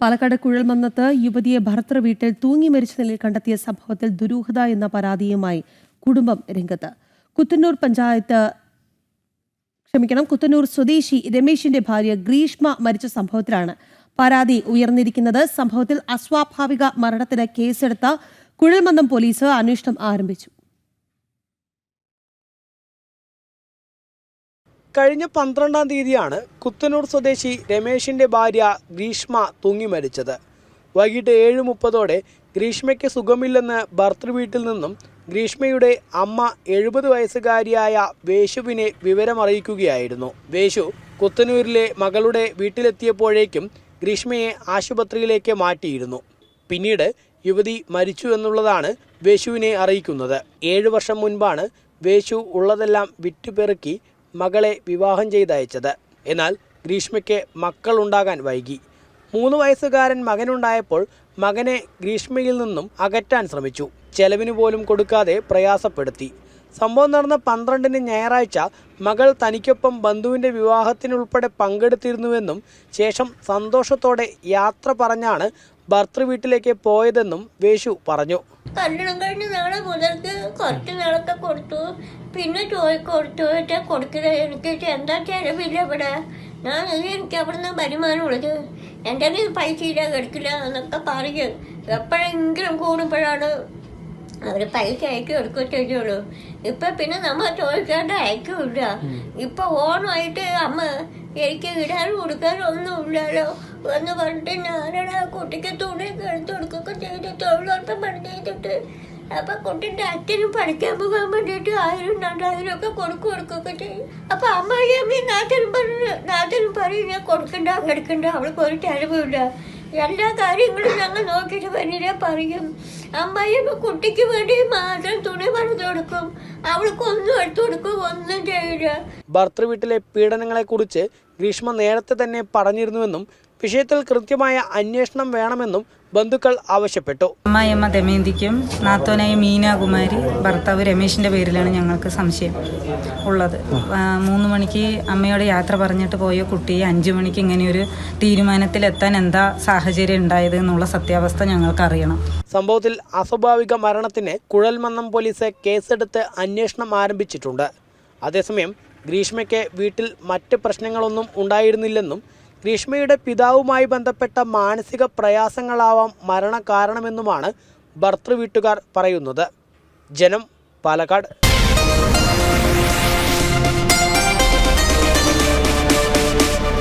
പാലക്കാട് കുഴൽമന്നത്ത് യുവതിയെ ഭർത്തൃ വീട്ടിൽ തൂങ്ങി മരിച്ച നിലയിൽ കണ്ടെത്തിയ സംഭവത്തിൽ ദുരൂഹത എന്ന പരാതിയുമായി കുടുംബം രംഗത്ത്. കുത്തന്നൂർ പഞ്ചായത്ത് ക്ഷമിക്കണം കുത്തന്നൂർ സ്വദേശി രമേശിന്റെ ഭാര്യ ഗ്രീഷ്മ മരിച്ച സംഭവത്തിലാണ് പരാതി ഉയർന്നിരിക്കുന്നത്. സംഭവത്തിൽ അസ്വാഭാവിക മരണത്തിന് കേസെടുത്ത കുഴൽമന്നം പോലീസ് അന്വേഷണം ആരംഭിച്ചു. കഴിഞ്ഞ പന്ത്രണ്ടാം തീയതിയാണ് കുത്തനൂർ സ്വദേശി രമേശിന്റെ ഭാര്യ ഗ്രീഷ്മ തൂങ്ങി മരിച്ചത്. വൈകിട്ട് ഏഴ് മുപ്പതോടെ ഗ്രീഷ്മയ്ക്ക് സുഖമില്ലെന്ന് ഭർത്തൃവീട്ടിൽ നിന്നും ഗ്രീഷ്മയുടെ അമ്മ എഴുപത് വയസ്സുകാരിയായ വേശുവിനെ വിവരമറിയിക്കുകയായിരുന്നു. വേശു കുത്തനൂരിലെ മകളുടെ വീട്ടിലെത്തിയപ്പോഴേക്കും ഗ്രീഷ്മയെ ആശുപത്രിയിലേക്ക് മാറ്റിയിരുന്നു. പിന്നീട് യുവതി മരിച്ചു എന്നുള്ളതാണ് വേശുവിനെ അറിയിക്കുന്നത്. ഏഴു വർഷം മുൻപാണ് വേശു ഉള്ളതെല്ലാം വിറ്റുപെറുക്കി മകളെ വിവാഹം ചെയ്തയച്ചത്. എന്നാൽ ഗ്രീഷ്മയ്ക്ക് മക്കളുണ്ടാകാൻ വൈകി. മൂന്ന് വയസ്സുകാരൻ മകനുണ്ടായപ്പോൾ മകനെ ഗ്രീഷ്മയിൽ നിന്നും അകറ്റാൻ ശ്രമിച്ചു. ചെലവിന് പോലും കൊടുക്കാതെ പ്രയാസപ്പെടുത്തി. സംഭവം നടന്ന പന്ത്രണ്ടിന് ഞായറാഴ്ച മകൾ തനിക്കൊപ്പം ബന്ധുവിന്റെ വിവാഹത്തിനുൾപ്പെടെ പങ്കെടുത്തിരുന്നുവെന്നും ശേഷം സന്തോഷത്തോടെ യാത്ര പറഞ്ഞാണ് ഭർത്തൃ വീട്ടിലേക്ക് പോയതെന്നും വേഷു പറഞ്ഞു. കല്യാണം കഴിഞ്ഞ് നാളെ മുതൽക്ക് കുറച്ച് നാളൊക്കെ കൊടുത്തു. പിന്നെ ചോയ് കൊടുത്തു. കൊടുക്കില്ല എനിക്ക് എന്താ ചെലവില്ല ഇവിടെ. ഞാൻ എനിക്ക് അവിടുന്ന് വരുമാനമുള്ളത് എന്റെ പൈസ ഇല്ല എടുക്കില്ല എന്നൊക്കെ പറയും. എപ്പോഴെങ്കിലും കൂടുമ്പോഴാണ് അവർ പൈസ അയക്കി എടുക്കുക ചെയ്യുള്ളൂ. ഇപ്പൊ പിന്നെ നമ്മൾ ചോദിക്കാണ്ട് അയക്കില്ല. ഇപ്പൊ ഓണമായിട്ട് അമ്മ എനിക്ക് ഇടാനും കൊടുക്കാനും ഒന്നുമില്ലല്ലോ എന്ന് പറഞ്ഞിട്ട് ഞാനാണ് ആ കുട്ടിക്ക് തുണിയൊക്കെ എടുത്ത് കൊടുക്കുകയൊക്കെ ചെയ്ത് തൊഴിലുറപ്പ് പണി ചെയ്തിട്ട്. അപ്പൊ കുട്ടിന്റെ അച്ഛനും പഠിക്കാൻ പോകാൻ വേണ്ടിയിട്ട് ആയിരം രണ്ടായിരം ഒക്കെ കൊടുക്കു കൊടുക്കുകയൊക്കെ ചെയ്യും അപ്പൊ അമ്മയും അമ്മയും നാട്ടിലും പറഞ്ഞു നാട്ടിലും പറയും ഞാൻ കൊടുക്കണ്ട എടുക്കണ്ട അവൾക്ക് ഒരു ചെലവുമില്ല. എല്ലാ കാര്യങ്ങളും ഞങ്ങൾ നോക്കിയിട്ട് വന്നിട്ട് പറയും. അമ്മയും കുട്ടിക്ക് വേണ്ടി മാത്രം തുണി പറഞ്ഞു കൊടുക്കും. അവൾക്ക് ഒന്നും എടുത്തു കൊടുക്കും ഒന്നും ചെയ്യില്ല. ഭർത്തൃ വീട്ടിലെ പീഡനങ്ങളെക്കുറിച്ച് ഗ്രീഷ്മ നേരത്തെ തന്നെ പറഞ്ഞിരുന്നുവെന്നും വിഷയത്തിൽ കൃത്യമായ അന്വേഷണം വേണമെന്നും ബന്ധുക്കൾ ആവശ്യപ്പെട്ടു. അമ്മായിയമ്മ ദമയന്തിക്കും നാത്തോനായ മീനാകുമാരി ഭർത്താവ് രമേശിന്റെ പേരിലാണ് ഞങ്ങൾക്ക് സംശയം ഉള്ളത്. മൂന്ന് മണിക്ക് അമ്മയോട് യാത്ര പറഞ്ഞിട്ട് പോയ കുട്ടിയെ അഞ്ചു മണിക്ക് ഇങ്ങനെയൊരു തീരുമാനത്തിലെത്താൻ എന്താ സാഹചര്യം ഉണ്ടായത് എന്നുള്ള സത്യാവസ്ഥ ഞങ്ങൾക്ക് അറിയണം സംഭവത്തിൽ അസ്വാഭാവിക മരണത്തിന് കുഴൽമന്നം പോലീസ് കേസെടുത്ത് അന്വേഷണം ആരംഭിച്ചിട്ടുണ്ട്. അതേസമയം ഗ്രീഷ്മയ്ക്ക് വീട്ടിൽ മറ്റ് പ്രശ്നങ്ങളൊന്നും ഉണ്ടായിരുന്നില്ലെന്നും ഗ്രീഷ്മയുടെ പിതാവുമായി ബന്ധപ്പെട്ട മാനസിക പ്രയാസങ്ങളാവാം മരണകാരണമെന്നുമാണ് ഭർത്തൃ വീട്ടുകാർ പറയുന്നത്. ജനം പാലക്കാട്.